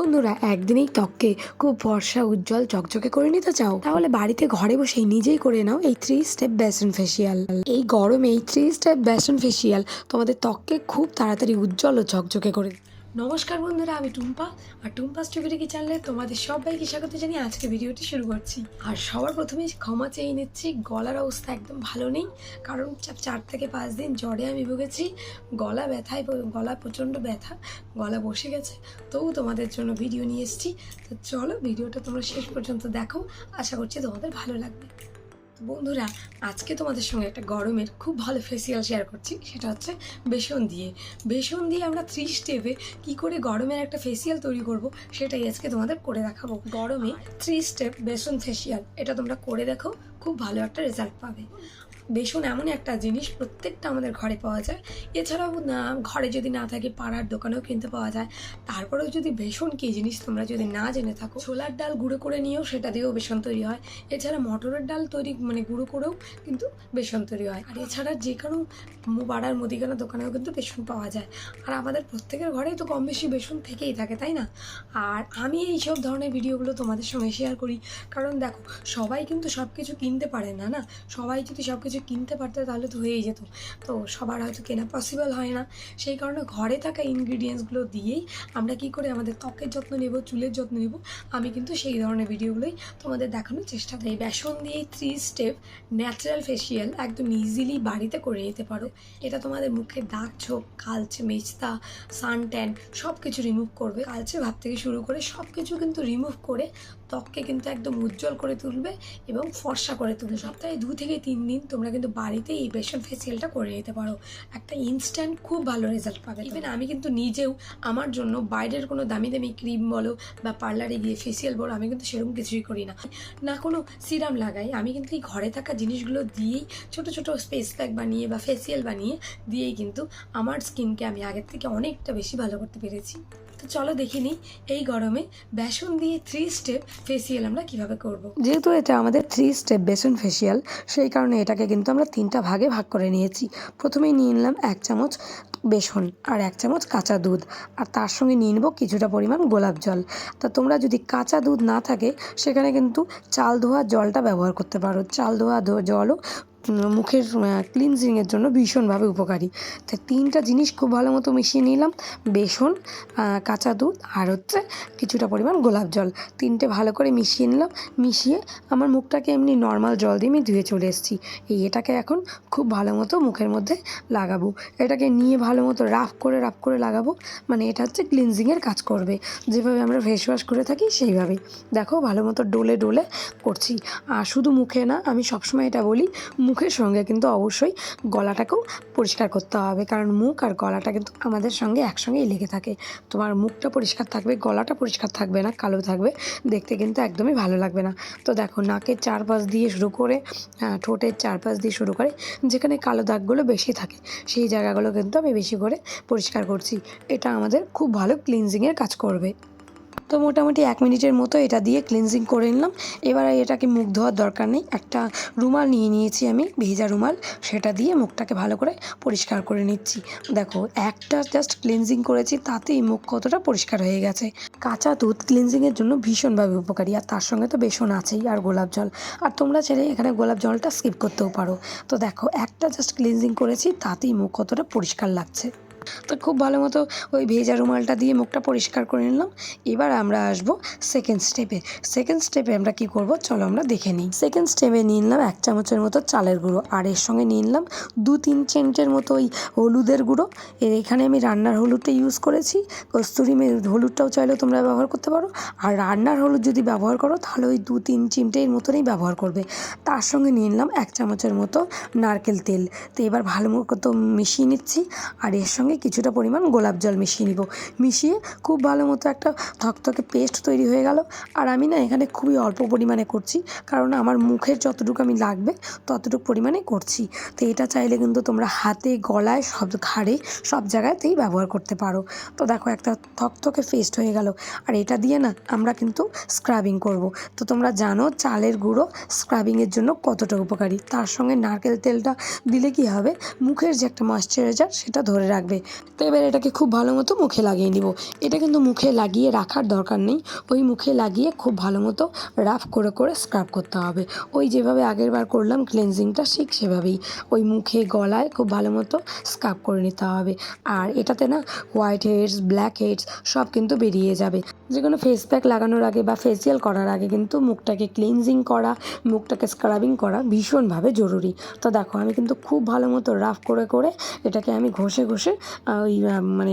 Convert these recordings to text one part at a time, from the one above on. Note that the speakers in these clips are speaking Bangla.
বন্ধুরা, একদিনেই ত্বককে খুব বর্ষা উজ্জ্বল, চকচকে করে নিতে চাও তাহলে বাড়িতে ঘরে বসেই নিজেই করে নাও এই থ্রি স্টেপ বেসন ফেসিয়াল এই গরমে এই থ্রি স্টেপ বেসন ফেসিয়াল তোমাদের ত্বককে খুব তাড়াতাড়ি উজ্জ্বল ও চকচকে করে। নমস্কার বন্ধুরা, আমি টুম্পা। আর টুম্পা স্টুবিটি চ্যানেলে তোমাদের সবাইকে স্বাগত জানিয়ে আজকে ভিডিওটি শুরু করছি। আর সবার প্রথমে ক্ষমা চেয়ে নিচ্ছি, গলার অবস্থা একদম ভালো নেই। কারণ চার থেকে পাঁচ দিন জ্বরে আমি ভুগেছি, গলা ব্যথায় গলা প্রচণ্ড ব্যথা, গলা বসে গেছে। তবু তোমাদের জন্য ভিডিও নিয়ে এসেছি। তো চলো ভিডিওটা তোমরা শেষ পর্যন্ত দেখো। আশা করছি তোমাদের ভালো লাগবে। বন্ধুরা, আজকে তোমাদের সঙ্গে একটা গরমের খুব ভালো ফেসিয়াল শেয়ার করছি, সেটা হচ্ছে বেসন দিয়ে। বেসন দিয়ে আমরা থ্রি স্টেপে কী করে গরমের একটা ফেসিয়াল তৈরি করব, সেটাই আজকে তোমাদের করে দেখাবো। গরমে থ্রি স্টেপ বেসন ফেসিয়াল এটা তোমরা করে দেখো, খুব ভালো একটা রেজাল্ট পাবে। বেসন এমন একটা জিনিস প্রত্যেকটা আমাদের ঘরে পাওয়া যায়। এছাড়াও ঘরে যদি না থাকে পাড়ার দোকানেও কিনতে পাওয়া যায়। তারপরেও যদি বেসন কী জিনিস তোমরা যদি না জেনে থাকো, ছোলার ডাল গুঁড়ো করে নিয়েও সেটা দিয়েও বেসন তৈরি হয়। এছাড়া মটরের ডাল তৈরি মানে গুঁড়ো করেও কিন্তু বেসন তৈরি হয়। আর এছাড়া যে কোনো পাড়ার মুদিখানা দোকানেও কিন্তু বেসন পাওয়া যায়। আর আমাদের প্রত্যেকের ঘরেই তো কম বেশি বেসন থেকেই থাকে, তাই না? আর আমি এই সব ধরনের ভিডিওগুলো তোমাদের সঙ্গে শেয়ার করি। কারণ দেখো, সবাই কিন্তু সব কিছু কিনতে পারে না না? সবাই যদি সব কিছু কিনতে পারতো তাহলে তো হয়েই যেত। তো সবার হয়তো কেনা পসিবল হয় না। সেই কারণে ঘরে থাকা ইনগ্রিডিয়েন্টসগুলো দিয়েই আমরা কি করে আমাদের ত্বকের যত্ন নেব, চুলের যত্ন নেব, আমি কিন্তু সেই ধরনের ভিডিওগুলোই তোমাদের দেখানোর চেষ্টা করি। বেসন দিয়ে থ্রি স্টেপ ন্যাচারাল ফেসিয়াল একদম ইজিলি বাড়িতে করে নিতে পারো। এটা তোমাদের মুখে দাগ ছোপ কালচে, মেজতা সান ট্যান সব কিছু রিমুভ করবে। কালচে ভাব থেকে শুরু করে সব কিছু কিন্তু রিমুভ করে ত্বককে কিন্তু একদম উজ্জ্বল করে তুলবে এবং ফর্সা করে তুলবে। সপ্তাহে দু থেকে তিন দিন তোমরা কিন্তু বাড়িতে এই বেসন ফেসিয়ালটা করে নিতে পারো। একটা ইনস্ট্যান্ট খুব ভালো রেজাল্ট পাবে। ইভেন আমি কিন্তু নিজেও আমার জন্য বাইরের কোনো দামি দামি ক্রিম বলো বা পার্লারে গিয়ে ফেসিয়াল বলো, আমি কিন্তু সেরকম কিছুই করি না। না কোনো সিরাম লাগাই। আমি কিন্তু এই ঘরে থাকা জিনিসগুলো দিয়েই ছোট ছোট স্পেস প্যাক বানিয়ে বা ফেসিয়াল বানিয়ে দিয়েই কিন্তু আমার স্কিনকে আমি আগের থেকে অনেকটা বেশি ভালো করতে পেরেছি। তো চলো দেখে নিই, এই গরমে বেসন দিয়ে থ্রি স্টেপ ফেসিয়াল আমরা কীভাবে করব। যেহেতু এটা আমাদের থ্রি স্টেপ বেসন ফেসিয়াল সেই কারণে এটাকে কিন্তু আমরা তিনটা ভাগে ভাগ করে নিয়েছি। প্রথমেই নিয়ে নিলাম এক চামচ বেসন আর এক চামচ কাঁচা দুধ আর তার সঙ্গে নিয়ে নেব কিছুটা পরিমাণ গোলাপ জল। তা তোমরা যদি কাঁচা দুধ না থাকে, সেখানে কিন্তু চাল ধোয়া জলটা ব্যবহার করতে পারো। চাল ধোয়া জলও মুখের ক্লিনজিংয়ের জন্য ভীষণভাবে উপকারী। তো তিনটা জিনিস খুব ভালো মতো মিশিয়ে নিলাম। বেসন কাঁচা দুধ আর হচ্ছে কিছুটা পরিমাণ গোলাপ জল। তিনটে ভালো করে মিশিয়ে নিলাম। মিশিয়ে আমার মুখটাকে এমনি নর্মাল জল দিয়ে আমি ধুয়ে চলে এসেছি। এই এটাকে এখন খুব ভালো মতো মুখের মধ্যে লাগাবো। এটাকে নিয়ে ভালো মতো রাফ করে রাফ করে লাগাবো। মানে এটা হচ্ছে ক্লিনজিংয়ের কাজ করবে। যেভাবে আমরা ফেস ওয়াশ করে থাকি সেইভাবে। দেখো ভালো মতো ডোলে ডোলে করছি। আর শুধু মুখে না, আমি সবসময় এটা বলি মুখের সঙ্গে কিন্তু অবশ্যই গলাটাকেও পরিষ্কার করতে হবে। কারণ মুখ আর গলাটা কিন্তু আমাদের সঙ্গে একসঙ্গেই লেগে থাকে। তোমার মুখটা পরিষ্কার থাকবে, গলাটা পরিষ্কার থাকবে না, কালো থাকবে। দেখতে কিন্তু একদমই ভালো লাগবে না। তো দেখো, নাকের চারপাশ দিয়ে শুরু করে ঠোঁটের চারপাশ দিয়ে শুরু করে, যেখানে কালো দাগগুলো বেশি থাকে, সেই জায়গাগুলো কিন্তু আমি বেশি করে পরিষ্কার করছি। এটা আমাদের খুব ভালো ক্লিনজিংয়ের কাজ করবে। তো মোটামুটি এক মিনিটের মতো এটা দিয়ে ক্লিনজিং করে নিলাম। এবার এটাকে মুখ ধোয়ার দরকার নেই। একটা রুমাল নিয়ে নিয়েছি আমি, ভেজা রুমাল। সেটা দিয়ে মুখটাকে ভালো করে পরিষ্কার করে নিচ্ছি। দেখো, একটা জাস্ট ক্লিনজিং করেছি, তাতেই মুখ কতটা পরিষ্কার হয়ে গেছে। কাঁচা দুধ ক্লিনজিংয়ের জন্য ভীষণভাবে উপকারী। আর তার সঙ্গে তো বেসন আছেই আর গোলাপ জল। আর তোমরা ছেড়ে এখানে গোলাপ জলটা স্কিপ করতেও পারো। তো দেখো, একটা জাস্ট ক্লিনজিং করেছি, তাতেই মুখ কতটা পরিষ্কার লাগছে। তো খুব ভালো মতো ওই ভেজা রুমালটা দিয়ে মুখটা পরিষ্কার করে নিলাম। এবার আমরা আসব সেকেন্ড স্টেপে সেকেন্ড স্টেপে আমরা কি করব? চলো আমরা দেখে নিই। সেকেন্ড স্টেপে নিয়ে নিলাম এক চামচের মতো চালের গুঁড়ো। আর এর সঙ্গে নিয়ে নিলাম দু তিন চেমচের মতো ওই হলুদের গুঁড়ো। এর এখানে আমি রান্নার হলুদটা ইউজ করেছি। কস্তুরি হলুদটাও চাইলেও তোমরা ব্যবহার করতে পারো। আর রান্নার হলুদ যদি ব্যবহার করো, তাহলে ওই দু তিন চিমটের মতনই ব্যবহার করবে। তার সঙ্গে নিয়ে নিলাম এক চামচের মতো নারকেল তেল। তো এবার ভালো মতো মিশিয়ে নিচ্ছি। আর এর সঙ্গে কিছুটা পরিমাণ গোলাপ জল মিশিয়ে নিব। মিশিয়ে খুব ভালো মতো একটা থকথকে পেস্ট তৈরি হয়ে গেল। আর আমি না এখানে খুবই অল্প পরিমাণে করছি, কারণ আমার মুখের যতটুকু আমি লাগবে ততটুকু পরিমাণে করছি। তো এটা চাইলে কিন্তু তোমরা হাতে, গলায়, সব ঘাড়ে, সব জায়গাতেই ব্যবহার করতে পারো। তো দেখো একটা থকথকে পেস্ট হয়ে গেল। আর এটা দিয়ে না আমরা কিন্তু স্ক্রাবিং করব। তো তোমরা জানো চালের গুঁড়ো স্ক্রাবিংয়ের জন্য কতটা উপকারী। তার সঙ্গে নারকেল তেলটা দিলে কি হবে? মুখের যে একটা ময়শ্চারাইজার সেটা ধরে রাখবে। তো এবার এটাকে খুব ভালো মতো মুখে লাগিয়ে নিব। এটা কিন্তু মুখে লাগিয়ে রাখার দরকার নেই। ওই মুখে লাগিয়ে খুব ভালো মতো রাফ করে করে স্ক্রাব করতে হবে। ওই যেভাবে আগের বার করলাম ক্লেনজিংটা ঠিক সেভাবেই ওই মুখে গলায় খুব ভালো মতো স্ক্রাব করে নিতে হবে। আর এটাতে না হোয়াইট হেডস ব্ল্যাক হেডস সব কিন্তু বেরিয়ে যাবে। যে কোনো ফেস প্যাক লাগানোর আগে বা ফেসিয়াল করার আগে কিন্তু মুখটাকে ক্লিনজিং করা, মুখটাকে স্ক্রাবিং করা ভীষণভাবে জরুরি। তো দেখো, আমি কিন্তু খুব ভালো মতো রাফ করে করে এটাকে আমি ঘষে ঘষে ওই মানে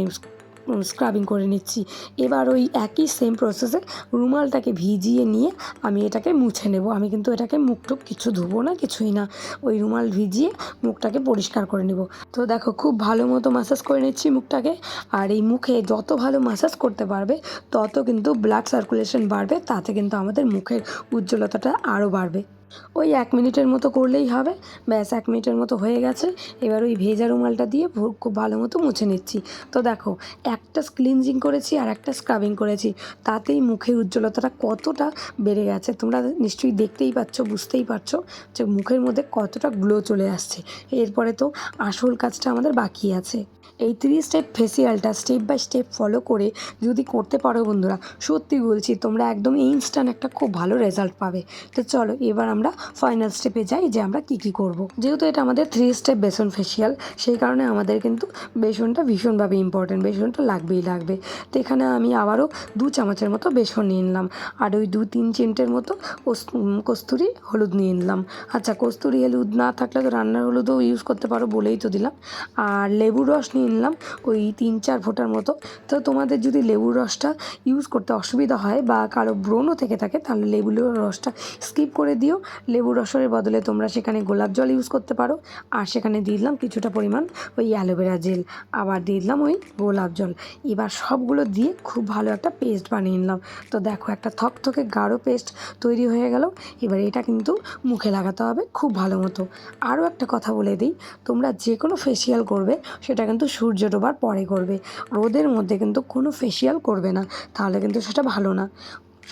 স্ক্রাবিং করে নিচ্ছি। এবার ওই একই সেম প্রসেসে রুমালটাকে ভিজিয়ে নিয়ে আমি এটাকে মুছে নেব। আমি কিন্তু এটাকে মুখটুক কিছু ধুবো না, কিছুই না। ওই রুমাল ভিজিয়ে মুখটাকে পরিষ্কার করে নেব। তো দেখো, খুব ভালো মতো মাসাজ করে নিচ্ছি মুখটাকে। আর এই মুখে যত ভালো মাসাজ করতে পারবে, তত কিন্তু ব্লাড সার্কুলেশন বাড়বে। তাতে কিন্তু আমাদের মুখের উজ্জ্বলতাটা আরও বাড়বে। ওই এক মিনিটের মতো করলেই হবে। ব্যাস, এক মিনিটের মতো হয়ে গেছে। এবার ওই ভেজা রুমালটা দিয়ে খুব ভালো মতো মুছে নিচ্ছি। তো দেখো, একটা ক্লিনজিং করেছি আর একটা স্ক্রাবিং করেছি। তাতেই মুখের উজ্জ্বলতাটা কতটা বেড়ে গেছে তোমরা নিশ্চয়ই দেখতেই পাচ্ছ, বুঝতেই পারছ যে মুখের মধ্যে কতটা গ্লো চলে আসছে। এরপরে তো আসল কাজটা আমাদের বাকি আছে। এই থ্রি স্টেপ ফেসিয়ালটা স্টেপ বাই স্টেপ ফলো করে যদি করতে পারো বন্ধুরা, সত্যি বলছি তোমরা একদম ইনস্ট্যান্ট একটা খুব ভালো রেজাল্ট পাবে। তো চলো এবার আমরা ফাইনাল স্টেপে যাই যে আমরা কি কি করব। যেহেতু এটা আমাদের থ্রি স্টেপ বেসন ফেসিয়াল সেই কারণে আমাদের কিন্তু বেসনটা ভীষণভাবে ইম্পর্টেন্ট বেসনটা লাগবেই লাগবে। তো এখানে আমি আবারও দু চামচের মতো বেসন নিয়ে নিলাম, আর ওই দু তিন চিমটের মতো কস- কস্তুরি হলুদ নিয়ে নিলাম। আচ্ছা কস্তুরি হলুদ না থাকলে তো রান্নার হলুদও ইউজ করতে পারো বলেই তো দিলাম। আর লেবুর রস নিয়ে নিলাম ওই তিন চার ফোঁটার মতো। তো তোমাদের যদি লেবুর রসটা ইউজ করতে অসুবিধা হয় বা কারও ব্রণও থেকে থাকে, তাহলে লেবুর রসটা স্কিপ করে দিও। লেবুর রসের বদলে তোমরা সেখানে গোলাপ জল ইউজ করতে পারো। আর সেখানে দিয়ে দিলাম কিছুটা পরিমাণ ওই অ্যালোভেরা জেল। আবার দিয়ে দিলাম ওই গোলাপ জল। এবার সবগুলো দিয়ে খুব ভালো একটা পেস্ট বানিয়ে নিলাম। তো দেখো একটা থকথকে গাঢ় পেস্ট তৈরি হয়ে গেল। এবার এটা কিন্তু মুখে লাগাতে হবে খুব ভালো মতো। আরও একটা কথা বলে দিই, তোমরা যে কোনো ফেসিয়াল করবে, সেটা কিন্তু সূর্য ডোবার পরে করবে। রোদের মধ্যে কিন্তু কোনো ফেসিয়াল করবে না, তাহলে কিন্তু সেটা ভালো না।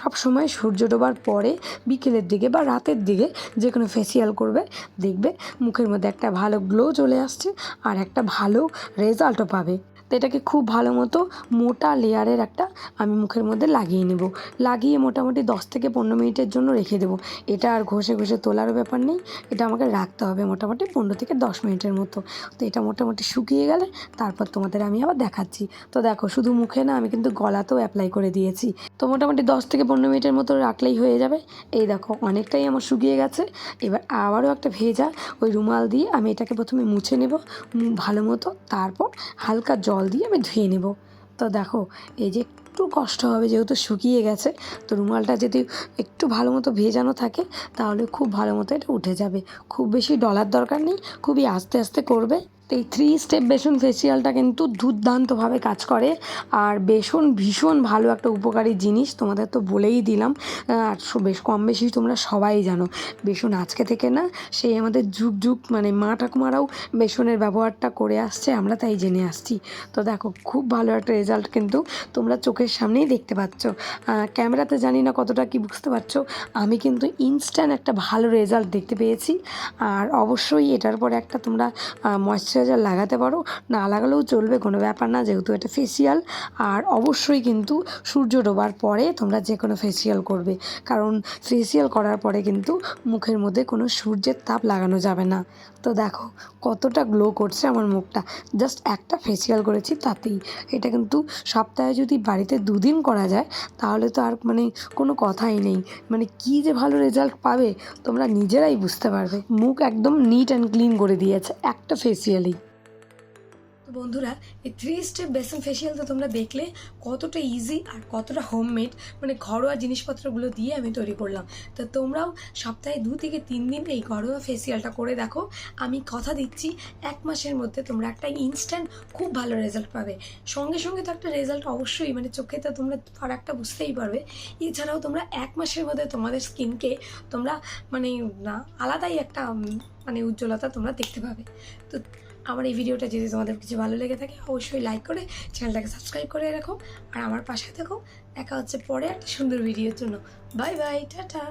সব সময় সূর্য ডোবার পরে বিকেলের দিকে বা রাতের দিকে যে কোনো ফেসিয়াল করবে, দেখবে মুখের মধ্যে একটা ভালো গ্লো চলে আসছে আর একটা ভালো রেজাল্টও পাবে। এটাকে খুব ভালো মতো মোটা লেয়ারের একটা আমি মুখের মধ্যে লাগিয়ে নেব। লাগিয়ে মোটামুটি দশ থেকে পনেরো মিনিটের জন্য রেখে দেবো। এটা আর ঘষে ঘষে তোলারও ব্যাপার নেই। এটা আমাকে রাখতে হবে মোটামুটি পনেরো থেকে দশ মিনিটের মতো। তো এটা মোটামুটি শুকিয়ে গেলে তারপর তোমাদের আমি আবার দেখাচ্ছি। তো দেখো শুধু মুখে না, আমি কিন্তু গলাতেও অ্যাপ্লাই করে দিয়েছি। তো মোটামুটি দশ থেকে পনেরো মিনিটের মতো রাখলেই হয়ে যাবে। এই দেখো, অনেকটাই আমার শুকিয়ে গেছে। এবার আবারও একটা ভেজা ওই রুমাল দিয়ে আমি এটাকে প্রথমে মুছে নেব ভালো মতো। তারপর হালকা জল দিয়ে আমি ধুয়ে নেব। তো দেখো, এই যে একটু কষ্ট হবে যেহেতু শুকিয়ে গেছে, তো রুমালটা যদি একটু ভালো মতো ভেজানো থাকে, তাহলে খুব ভালো মতো এটা উঠে যাবে। খুব বেশি ডলার দরকার নেই, খুবই আস্তে আস্তে করবে। তো এই থ্রি স্টেপ বেসন ফেসিয়ালটা কিন্তু দুর্দান্তভাবে কাজ করে। আর বেসন ভীষণ ভালো একটা উপকারী জিনিস, তোমাদের তো বলেই দিলাম। আর বেশ কম বেশি তোমরা সবাই জানো। বেসন আজকে থেকে না, সেই আমাদের যুগ যুগ মানে মা ঠাকুমারাও বেসনের ব্যবহারটা করে আসছে, আমরা তাই জেনে আসছি। তো দেখো, খুব ভালো একটা রেজাল্ট কিন্তু তোমরা চোখের সামনেই দেখতে পাচ্ছ। ক্যামেরাতে জানি না কতটা কি বুঝতে পারছ, আমি কিন্তু ইনস্ট্যান্ট একটা ভালো রেজাল্ট দেখতে পেয়েছি। আর অবশ্যই এটার পরে একটা তোমরা ময়শ্চারাইজার লাগাতে পারো। না লাগালেও চলবে, কোনো ব্যাপার না, যেহেতু এটা ফেসিয়াল আর অবশ্যই কিন্তু সূর্য ডোবার পরে তোমরা যে কোনো ফেসিয়াল করবে। কারণ ফেসিয়াল করার পরে কিন্তু মুখের মধ্যে কোনো সূর্যের তাপ লাগানো যাবে না। তো দেখো, কতটা গ্লো করছে আমার মুখটা। জাস্ট একটা ফেসিয়াল করেছি তাতেই। এটা কিন্তু সপ্তাহে যদি বাড়িতে দুদিন করা যায়, তাহলে তো আর মানে কোনো কথাই নেই। মানে কি যে ভালো রেজাল্ট পাবে, তোমরা নিজেরাই বুঝতে পারবে। মুখ একদম নিট অ্যান্ড ক্লিন করে দিয়েছে, একটা ফেসিয়ালেই বন্ধুরা, এই থ্রি স্টেপ বেসন ফেসিয়াল তো তোমরা দেখলে কতটা ইজি আর কতটা হোমমেড মানে ঘরোয়া জিনিসপত্রগুলো দিয়ে আমি তৈরি করলাম। তো তোমরাও সপ্তাহে দু থেকে তিন দিন এই ঘরোয়া ফেসিয়ালটা করে দেখো। আমি কথা দিচ্ছি, এক মাসের মধ্যে তোমরা একটা ইনস্ট্যান্ট খুব ভালো রেজাল্ট পাবে। সঙ্গে সঙ্গে তো একটা রেজাল্ট অবশ্যই মানে চোখে তো তোমরা ফারাকটা বুঝতেই পারবে। এছাড়াও তোমরা এক মাসের মধ্যে তোমাদের স্কিনকে তোমরা মানে আলাদাই একটা মানে উজ্জ্বলতা তোমরা দেখতে পাবে। তো আমার এই ভিডিওটা যদি তোমাদের কিছু ভালো লেগে থাকে, অবশ্যই লাইক করে চ্যানেলটাকে সাবস্ক্রাইব করে রাখো। আর আমার পাশে থাকো। দেখা হচ্ছে পরে একটা সুন্দর ভিডিওর জন্য। Bye bye tata.